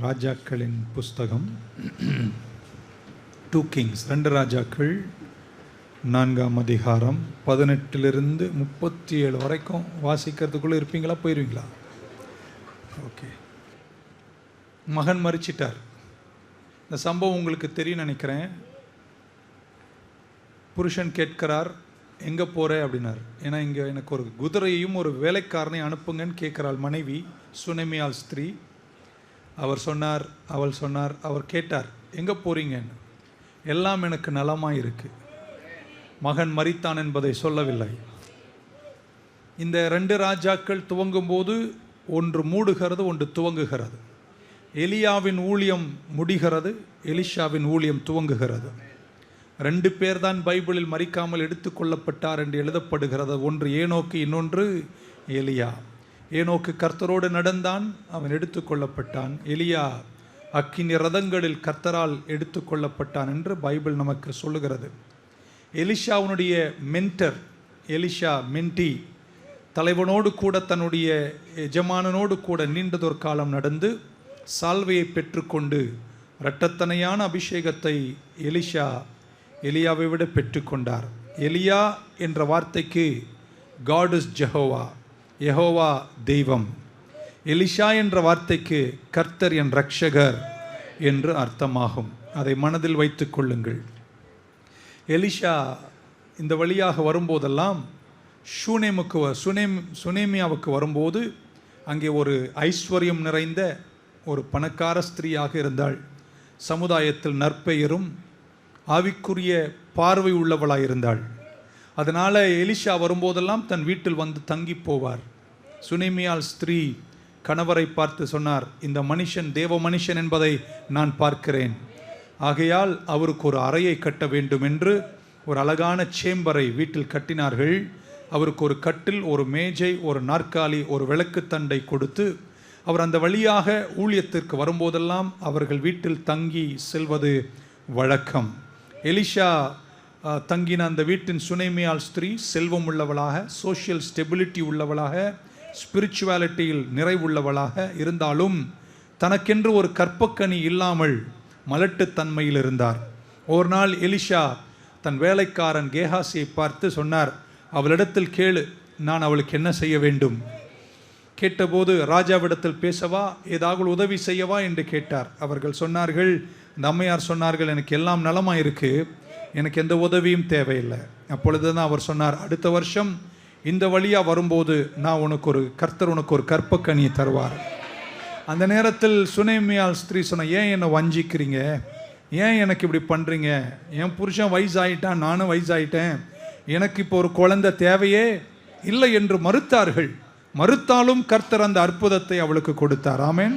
ராஜாக்களின் புஸ்தகம். Two Kings ரெண்டு ராஜாக்கள் நான்காம் அதிகாரம் பதினெட்டிலிருந்து முப்பத்தி ஏழு வரைக்கும் வாசிக்கிறதுக்குள்ளே இருப்பீங்களா? போயிடுவீங்களா ஓகே மகன் மறிச்சிட்டார் இந்த சம்பவம் உங்களுக்கு தெரியும் நினைக்கிறேன். புருஷன் கேட்கிறார் எங்கே போகிற அப்படின்னார். ஏன்னா இங்கே எனக்கு ஒரு குதிரையையும் ஒரு வேலைக்காரனையும் அனுப்புங்கன்னு கேட்குறாள் மனைவி சுனமியால் ஸ்திரீ. அவர் சொன்னார் அவள் சொன்னார் அவர் கேட்டார் எங்கே போகிறீங்கன்னு எல்லாம் எனக்கு நலமாக இருக்கு. மகன் மறித்தான் என்பதை சொல்லவில்லை. இந்த ரெண்டு ராஜாக்கள் துவங்கும்போது ஒன்று மூடுகிறது ஒன்று துவங்குகிறது. எலியாவின் ஊழியம் முடிகிறது எலிஷாவின் ஊழியம் துவங்குகிறது. ரெண்டு பேர்தான் பைபிளில் மறிக்காமல் எடுத்துக்கொள்ளப்பட்டார் என்று எழுதப்படுகிறது. ஒன்று ஏனோக்கு இன்னொன்று எலியா. ஏனோக்கு கர்த்தரோடு நடந்தான் அவன் எடுத்துக்கொள்ளப்பட்டான். எலியா அக்கினி ரதங்களில் கர்த்தரால் எடுத்துக்கொள்ளப்பட்டான் என்று பைபிள் நமக்கு சொல்லுகிறது. எலிஷாவுனுடைய மென்டர் எலிஷா மென்டி தலைவனோடு கூட தன்னுடைய எஜமானனோடு கூட நீண்டதொரு காலம் நடந்து சால்வையை பெற்றுக்கொண்டு இரட்டத்தனையான அபிஷேகத்தை எலிஷா எலியாவை விட பெற்றுக்கொண்டார். எலியா என்ற வார்த்தைக்கு காட் இஸ் ஜெஹோவா யெகோவா தெய்வம். எலிஷா என்ற வார்த்தைக்கு கர்த்தர் என் ரட்சகர் என்று அர்த்தமாகும். அதை மனதில் வைத்து கொள்ளுங்கள். எலிஷா இந்த வழியாக வரும்போதெல்லாம் ஷூனேமுக்கு வ- சுனேம் சுனேமியாவுக்கு வரும்போது அங்கே ஒரு ஐஸ்வர்யம் நிறைந்த ஒரு பணக்கார ஸ்திரீயாக இருந்தாள். சமுதாயத்தில் நற்பெயரும் ஆவிக்குரிய பார்வை உள்ளவளாக இருந்தாள் அதனால் எலிஷா வரும்போதெல்லாம் தன் வீட்டில் வந்து தங்கி போவார். சுனைமியால் ஸ்திரீ கணவரை பார்த்து சொன்னார் இந்த மனுஷன் தேவ மனுஷன் என்பதை நான் பார்க்கிறேன். ஆகையால் அவருக்கு ஒரு அறையை கட்ட வேண்டும் என்று ஒரு அழகான சேம்பரை வீட்டில் கட்டினார்கள். அவருக்கு ஒரு கட்டில் ஒரு மேஜை ஒரு நாற்காலி ஒரு விளக்குத்தண்டை கொடுத்து அவர் அந்த வழியாக ஊழியத்திற்கு வரும்போதெல்லாம் அவர்கள் வீட்டில் தங்கி செல்வது வழக்கம். எலிஷா தங்கின அந்த வீட்டின் சுனைமையால் ஸ்திரீ செல்வம் உள்ளவளாக சோஷியல் ஸ்டெபிலிட்டி உள்ளவளாக ஸ்பிரிச்சுவாலிட்டியில் நிறைவுள்ளவளாக இருந்தாலும் தனக்கென்று ஒரு கற்பக்கனி இல்லாமல் மலட்டுத்தன்மையில் இருந்தார். ஒரு நாள் எலிஷா தன் வேலைக்காரன் கேஹாசியை பார்த்து சொன்னார் அவளிடத்தில் கேளு நான் அவளுக்கு என்ன செய்ய வேண்டும்? கேட்டபோது ராஜாவிடத்தில் பேசவா ஏதாவது உதவி செய்யவா? என்று கேட்டார். அவர்கள் சொன்னார்கள் இந்த அம்மையார் சொன்னார்கள் எனக்கு எல்லாம் நலமாக இருக்கு எனக்கு எந்த உதவியும் தேவையில்லை. அப்பொழுது தான் அவர் சொன்னார் அடுத்த வருஷம் இந்த வழியாக வரும்போது நான் உனக்கு ஒரு கர்த்தர் உனக்கு ஒரு கற்பக்கனியை தருவார். அந்த நேரத்தில் சுனேமியால் ஸ்திரீ சொன்ன ஏன் என்னை வஞ்சிக்கிறீங்க? ஏன் எனக்கு இப்படி பண்ணுறீங்க என் புருஷன் வயசாயிட்டான் நானும் வயசாயிட்டேன். எனக்கு இப்போ ஒரு குழந்தை தேவையே இல்லை என்று மறுத்தார்கள். மறுத்தாலும் கர்த்தர் அந்த அற்புதத்தை அவளுக்கு கொடுத்தார். ஆமேன்.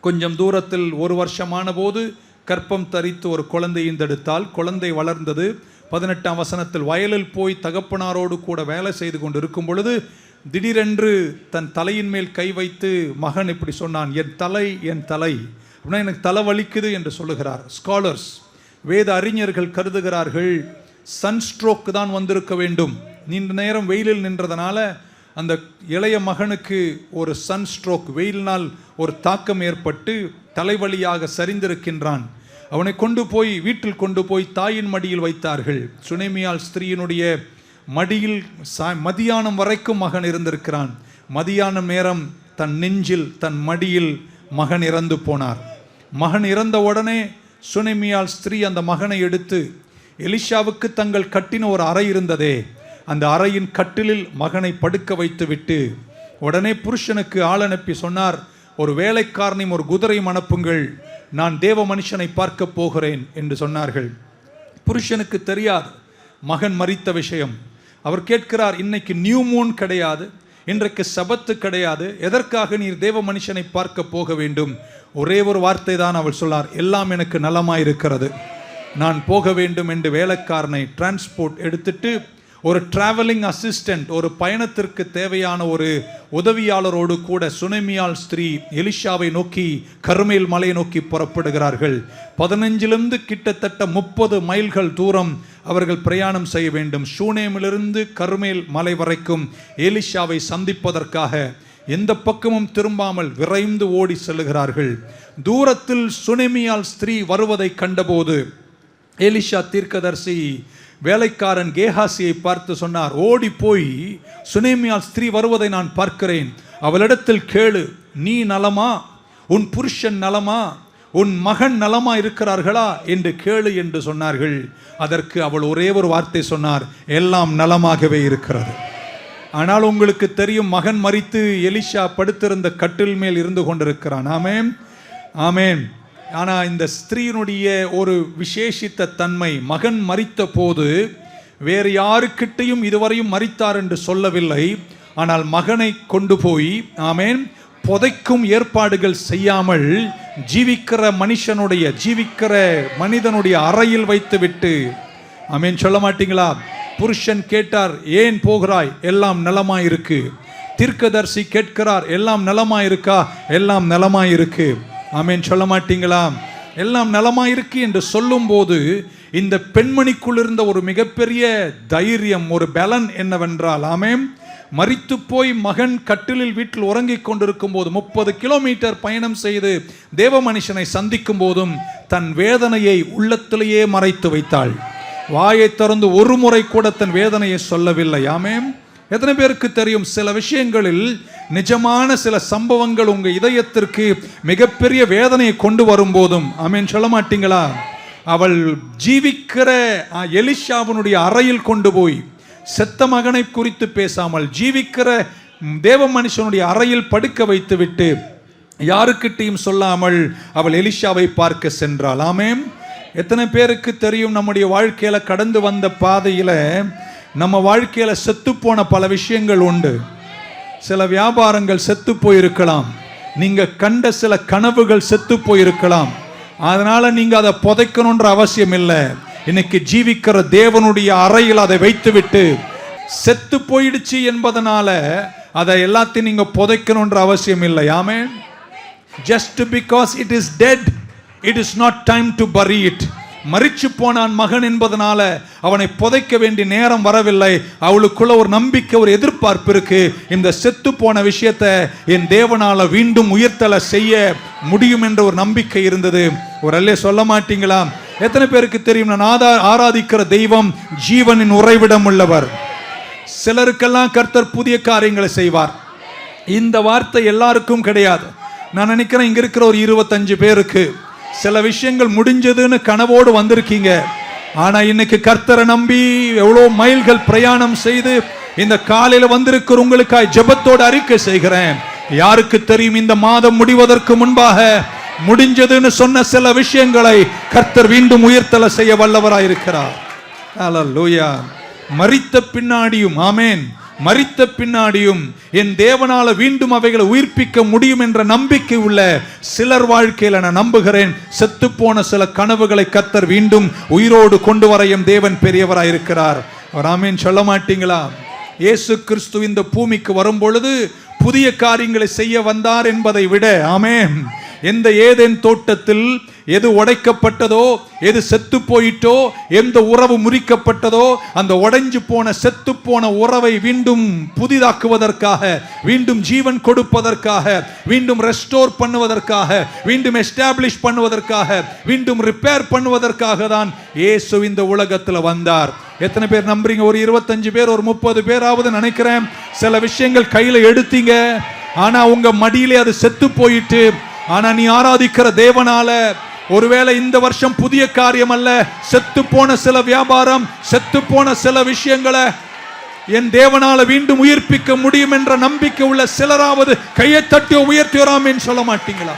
கொஞ்சம் தூரத்தில் ஒரு வருஷமான போது கற்பம் தரித்து ஒரு குழந்தை ஈந்தெடுத்தால் குழந்தை வளர்ந்தது. பதினெட்டாம் வசனத்தில் வயலில் போய் தகப்பனாரோடு கூட வேலை செய்து கொண்டு இருக்கும் பொழுது திடீரென்று தன் தலையின் மேல் கை வைத்து மகன் இப்படி சொன்னான் என் தலை என் தலை. அப்படின்னா எனக்கு தலை வலிக்குது என்று சொல்லுகிறார். ஸ்காலர்ஸ் வேத அறிஞர்கள் கருதுகிறார்கள் சன்ஸ்ட்ரோக் தான் வந்திருக்க வேண்டும். நீண்ட நேரம் வெயிலில் நின்றதனால அந்த இளைய மகனுக்கு ஒரு சன் ஸ்ட்ரோக் வெயிலினால் ஒரு தாக்கம் ஏற்பட்டு தலைவலியாக சரிந்திருக்கின்றான். அவனை கொண்டு போய் வீட்டில் கொண்டு போய் தாயின் மடியில் வைத்தார்கள். சுனேமியால் ஸ்திரீயினுடைய மடியில் சா மதியானம் வரைக்கும் மகன் இருந்திருக்கிறான். மதியானம் நேரம் தன் நெஞ்சில் தன் மடியில் மகன் இறந்து போனார். மகன் இறந்த உடனே சுனேமியால் ஸ்திரீ அந்த மகனை எடுத்து எலிஷாவுக்கு தங்கள் கட்டின ஒரு அறை இருந்ததே. அந்த அறையின் கட்டிலில் மகனை படுக்க வைத்துவிட்டு உடனே புருஷனுக்கு ஆள் அனுப்பி சொன்னார் ஒரு வேலைக்காரனையும் ஒரு குதிரையும் அனுப்புங்கள். நான் தேவ மனுஷனை பார்க்க போகிறேன் என்று சொன்னார்கள். புருஷனுக்கு தெரியாது. மகன் மறித்த விஷயம். அவர் கேட்கிறார் இன்னைக்கு நியூ மூன் கிடையாது. இன்றைக்கு சபத்து கிடையாது. எதற்காக நீர் தேவ மனுஷனை பார்க்க போக வேண்டும்? ஒரே ஒரு வார்த்தை தான் அவள் சொன்னார். எல்லாம் எனக்கு நலமாயிருக்கிறது. நான் போக வேண்டும் என்று வேலைக்காரனை டிரான்ஸ்போர்ட் எடுத்துட்டு ஒரு டிராவலிங் அசிஸ்டன்ட் ஒரு பயணத்திற்கு தேவையான ஒரு உதவியாளரோடு கூட சுனைமியால் ஸ்திரீ எலிஷாவை நோக்கி கருமேல் மலையை நோக்கி புறப்படுகிறார்கள். பதினஞ்சிலிருந்து கிட்டத்தட்ட முப்பது மைல்கள் தூரம் அவர்கள் பிரயாணம் செய்ய வேண்டும். ஷூனேமிலிருந்து கருமேல் மலை வரைக்கும் எலிஷாவை சந்திப்பதற்காக எந்த பக்கமும் திரும்பாமல் விரைந்து ஓடி செல்லுகிறார்கள். தூரத்தில் சுனேமியால் ஸ்திரீ வருவதை கண்டபோது எலிஷா தீர்க்கதர்சி வேலைக்காரன் கேஹாசியை பார்த்து சொன்னார் ஓடி போய் சுனேமியால் ஸ்திரீ வருவதை நான் பார்க்கிறேன். அவளிடத்தில் கேளு நீ நலமா? உன் புருஷன் நலமா? உன் மகன் நலமா இருக்கிறார்களா? என்று கேளு என்று சொன்னார்கள். அதற்கு அவள் ஒரே ஒரு வார்த்தை சொன்னார் எல்லாம் நலமாகவே இருக்கிறது. ஆனால் உங்களுக்கு தெரியும் மகன் மறித்து எலிஷா படுத்திருந்த கட்டில் மேல் இருந்து கொண்டிருக்கிறான். ஆமேன். ஆமேன். ஆனால் இந்த ஸ்திரீனுடைய ஒரு விசேஷித்த தன்மை மகன் மறித்த போது வேறு யாருக்கிட்டையும் இதுவரையும் மறித்தார் என்று சொல்லவில்லை. ஆனால் மகனை கொண்டு போய் ஆமேன் புதைக்கும் ஏற்பாடுகள் செய்யாமல் ஜீவிக்கிற மனுஷனுடைய ஜீவிக்கிற மனிதனுடைய அறையில் வைத்துவிட்டு ஆமேன் சொல்ல மாட்டீங்களா? புருஷன் கேட்டார் ஏன் போகிறாய்? எல்லாம் நலமா இருக்கு கேட்கிறார் எல்லாம் நலமா இருக்கா எல்லாம் நலமா இருக்கு ஆமேன். சொல்ல மாட்டீங்களா? எல்லாம் நலமா இருக்கு என்று சொல்லும்போது இந்த பெண்மணிக்குள் இருந்த ஒரு மிகப்பெரிய தைரியம் ஒரு பலன் என்னவென்றால் ஆமேன் மறித்து போய் மகன் கட்டிலில் வீட்டில் உறங்கிக் கொண்டிருக்கும் போது முப்பது கிலோமீட்டர் பயணம் செய்து தேவ மனுஷனை சந்திக்கும் போதும் தன் வேதனையை உள்ளத்திலேயே மறைத்து வைத்தாள். வாயை திறந்து ஒரு முறை கூட தன் வேதனையை சொல்லவில்லை ஆமேம் எத்தனை பேருக்கு தெரியும்? சில விஷயங்களில் நிஜமான சில சம்பவங்கள் உங்க இதயத்திற்கு மிகப்பெரிய வேதனையை கொண்டு வரும்போதும் அமீன் சொல்ல மாட்டீங்களா? அவள் ஜீவிக்கிற அஹ், எலிஷாவினுடைய அறையில் கொண்டு போய் செத்த மகனை குறித்து பேசாமல் ஜீவிக்கிற தேவ மனுஷனுடைய அறையில் படுக்க வைத்துவிட்டு யாருக்கிட்டையும் சொல்லாமல் அவள் எலிஷாவை பார்க்க சென்றாள். ஆமேம் எத்தனை பேருக்கு தெரியும்? நம்முடைய வாழ்க்கையில கடந்து வந்த பாதையில நம்ம வாழ்க்கையில் செத்து போன பல விஷயங்கள் உண்டு. சில வியாபாரங்கள் செத்து போயிருக்கலாம். நீங்க கண்ட சில கனவுகள் செத்து போயிருக்கலாம். அதனால நீங்க அதை புதைக்கணுன்ற அவசியம் இல்லை. இன்னைக்கு ஜீவிக்கிற தேவனுடைய அறையில் அதை வைத்துவிட்டு செத்து போயிடுச்சு என்பதனால அதை எல்லாத்தையும் நீங்க புதைக்கணுன்ற அவசியம் இல்லை. ஆமே just because it is dead it is not time to bury it மறிச்சு போனான் மகன் என்பதனால அவனை புதைக்க வேண்டிய நேரம் வரவில்லை. அவளுக்குள்ள ஒரு நம்பிக்கை ஒரு எதிர்பார்ப்பு இருக்கு. இந்த செத்து போன விஷயத்தை என் தேவனால மீண்டும் உயிர்த்தலை செய்ய முடியும் என்ற ஒரு நம்பிக்கை இருந்தது. ஒரு அல்லே சொல்ல மாட்டீங்களா? எத்தனை பேருக்கு தெரியும்? நான் ஆதா ஆராதிக்கிற தெய்வம் ஜீவனின் உறைவிடம் உள்ளவர். சிலருக்கெல்லாம் கர்த்தர் புதிய காரியங்களை செய்வார். இந்த வார்த்தை எல்லாருக்கும் கிடையாது. நான் நினைக்கிறேன் இங்க இருக்கிற ஒரு இருபத்தஞ்சு பேருக்கு. சில விஷயங்கள் முடிஞ்சதுன்னு கனவோடு வந்திருக்கீங்க. ஆனா இன்னைக்கு கர்த்தரை நம்பி எவ்வளோ மைல்கள் பிரயாணம் செய்து இந்த காலையில வந்திருக்கிற உங்களுக்காய் ஜெபத்தோடு அறிக்கை செய்கிறேன். யாருக்கு தெரியும் இந்த மாதம் முடிவதற்கு முன்பாக முடிஞ்சதுன்னு சொன்ன சில விஷயங்களை கர்த்தர் மீண்டும் உயிர்த்தல செய்ய வல்லவராயிருக்கிறார். லூயா மறித்த பின்னாடியும் ஆமேன். மறித்த பின்னாடியும் என் தேவனால மீண்டும் அவைகளை உயிர்ப்பிக்க முடியும் என்ற நம்பிக்கை உள்ள சிலர் வாழ்க்கையில் நான் நம்புகிறேன். செத்துப்போன சில கனவுகளை கத்தர் மீண்டும் உயிரோடு கொண்டு வர எம் தேவன் பெரியவராயிருக்கிறார் அவர் ஆமேன். சொல்ல மாட்டீங்களா? இயேசு கிறிஸ்து இந்த பூமிக்கு வரும் பொழுது புதிய காரியங்களை செய்ய வந்தார் என்பதை விட ஆமேன். எந்த ஏதேன் தோட்டத்தில் எது உடைக்கப்பட்டதோ எது செத்து போயிட்டோ எந்த உறவு முறிக்கப்பட்டதோ அந்த உடைஞ்சு போன செத்து போன உறவை மீண்டும் புதிதாக்குவதற்காக மீண்டும் ஜீவன் கொடுப்பதற்காக மீண்டும் ரெஸ்டோர் பண்ணுவதற்காக மீண்டும் எஸ்டாப்ளிஷ் பண்ணுவதற்காக மீண்டும் ரிப்பேர் பண்ணுவதற்காக தான் இயேசு இந்த உலகத்தில் வந்தார். எத்தனை பேர் நம்புறீங்க? ஒரு இருபத்தஞ்சு பேர் ஒரு முப்பது பேராவது நினைக்கிறேன். சில விஷயங்கள் கையில் எடுத்தீங்க. ஆனா உங்க மடியிலே அது செத்து போயிட்டு ஆனா நீ ஆராதிக்கிற தேவனால ஒருவேளை இந்த வருஷம் புதிய காரியம் அல்ல செத்து போன சில வியாபாரம் செத்து போன சில விஷயங்களை என் தேவனால மீண்டும் உயிர்ப்பிக்க முடியும் என்ற நம்பிக்கை உள்ள சிலராவது கையை தட்டி உயர்த்தியோராமேன்னு சொல்ல மாட்டீங்களா?